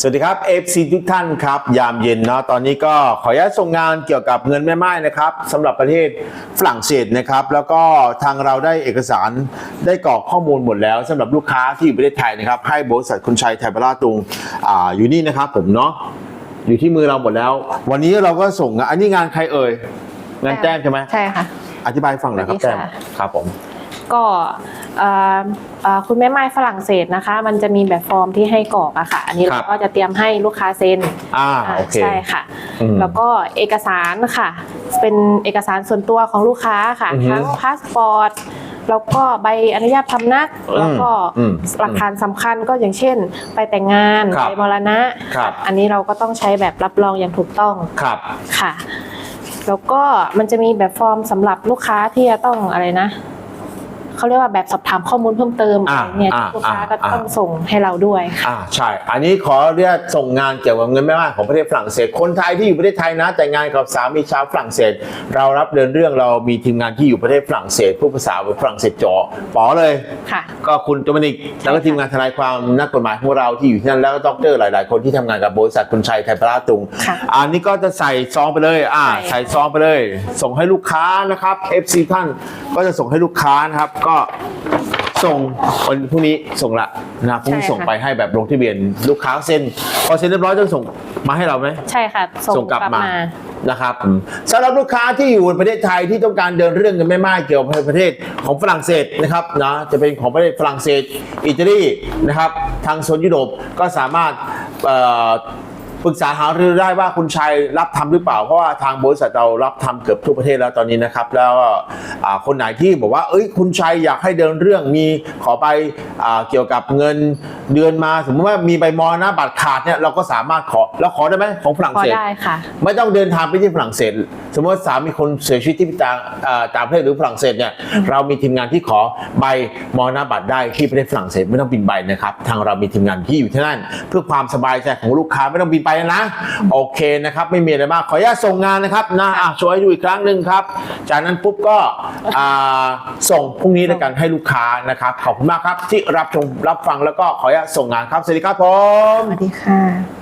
สวัสดีครับ FC ทุกท่านครับ ยามเย็นเนาะตอนนี้ก็ขออนุญาตส่งงานเกี่ยวกับเงินแม่ไม้นะครับสำหรับประเทศฝรั่งเศสนะครับ แล้วก็ทางเราได้เอกสารได้กรอกข้อมูลหมดแล้วสำหรับลูกค้าที่อยู่ประเทศไทยนะครับ ให้บริษัทคุณชัยไทยบราตุงอ่าอยู่นี่นะครับผมเนาะอยู่ที่มือเราหมดแล้ว วันนี้เราก็ส่งงานอันนี้งานใครเอ่ยงานแต้มใช่ไหมใช่ค่ะอธิบายให้ฟังหน่อยครับสวัแต้สมดีค่ะครับผม ก็เอ่อเอ่อคุณแม่ไม้ฝรั่งเศสนะคะ มันจะมีแบบฟอร์มที่ให้กรอกอะค่ะ อันนี้ครัเราบก็จะเตรียมให้ลูกค้าเซ็นอ่าอ่าโอเคใช่ค่ะอืมแล้วก็เอกสารค่ะ เป็นเอกสารส่วนตัวของลูกค้าค่ะอือฮึทั้งพาสปอร์ตแล้วก็ใบอนุญาตพำนัก แล้วก็อืมหลักฐานสำคัญก็อย่างเช่น ไปแต่งงานครับไปมรณะครับอันนี้เราก็ต้องใช้แบบรับรองอย่างถูกต้องครับค่ะ แล้วก็มันจะมีแบบฟอร์มสำหรับลูกค้าที่จะต้องอะไรนะ เขาเรียกว่าแบบสอบถามข้อมูลเพิ่มเติมอ่าอะไรเนี่ยอ่าลูกค้าอ่าก็ต้องอ่าส่งให้เราด้วยค่ะ อ่าใช่ อันนี้ขอเรียกส่งงานเกี่ยวกับเงินแม่บ้านของประเทศฝรั่งเศส คนไทยที่อยู่ประเทศไทยนะ แต่งงานกับสามีชาวฝรั่งเศส เรารับเดินเรื่องเรามีทีมงานที่อยู่ประเทศฝรั่งเศสผู้ภาษาฝรั่งเศสจอป๋อเลย ค่ะ ก็คุณโดมินิกแล้วก็ทีมงานทนายความนักกฎหมายของเราที่อยู่ที่นั่นแล้วก็ด็อกเตอร์หลาย ๆ คนที่ทำงานกับบริษัทคุณชัยไทยพระตุง ค่ะอันนี้ก็จะใส่ซองไปเลย อ่า ใช่ ใส่ซองไปเลย ส่งให้ลูกค้านะครับ FC ท่านก็จะส่งให้ลูกค้านะครับ ก็ส่งวันพรุ่งนี้ส่งละนะครับพรุ่งนี้ส่งไปให้แบบลงทะเบียนลูกค้าเซ็นพอเซ็นเรียบร้อยจะส่งมาให้เราไหม ใช่ค่ะส่ส่งงกกลัลับบมามานะครับอืมสำหรับลูกค้าที่อยู่ในประเทศไทยที่ต้องการเดินเรื่องเงินไม่มากเกี่ยวกับประเทศของฝรั่งเศสนะครับนะจะเป็นของประเทศฝรั่งเศสอิตาลีนะครับทางโซนยุโรปก็สามารถเอ่อ ปรึกษาหารือได้ว่าคุณชัยรับทำหรือเปล่า เพราะว่าทางบริษัทเรารับทำเกือบทั่วประเทศแล้วตอนนี้นะครับ แล้วคนไหนที่บอกว่าเอ้ยคุณชัยอยากให้เดินเรื่องมีขอไปอเกี่ยวกับเงินเดือนมา สมมติว่ามีใบมรณะบัตรขาดเนี่ยเราก็สามารถขอแล้วขอได้ไหมของฝรั่งเศสได้ค่ะไม่ต้องเดินทางไปที่ฝรั่งเศส สมมติสามีคนเสียชีวิตที่ต่างต่างประเทศหรือฝรั่งเศสเนี่ยเรามีทีมงานที่ขอใบมรณบัตรได้ที่ประเทศฝรั่งเศสไม่ต้องบินไปนะครับทางเรามีทีมงานที่อยู่ที่นั่น เพื่อความสบายใจของลูกค้าไม่ต้องบินไปนะ โอเคนะครับ ไม่มีอะไรมาก ขออนุญาตส่งงานนะครับนะอะช่วยดูอีกครั้งหนึ่งครับ จากนั้นปุ๊บก็อ่าส่งพรุ่งนี้แล้วกันให้ลูกค้านะครับ ขอบคุณมากครับที่รับชมรับฟังแล้วก็ขออนุญาตส่งงานครับสวัสดีครับผม สวัสดีค่ะ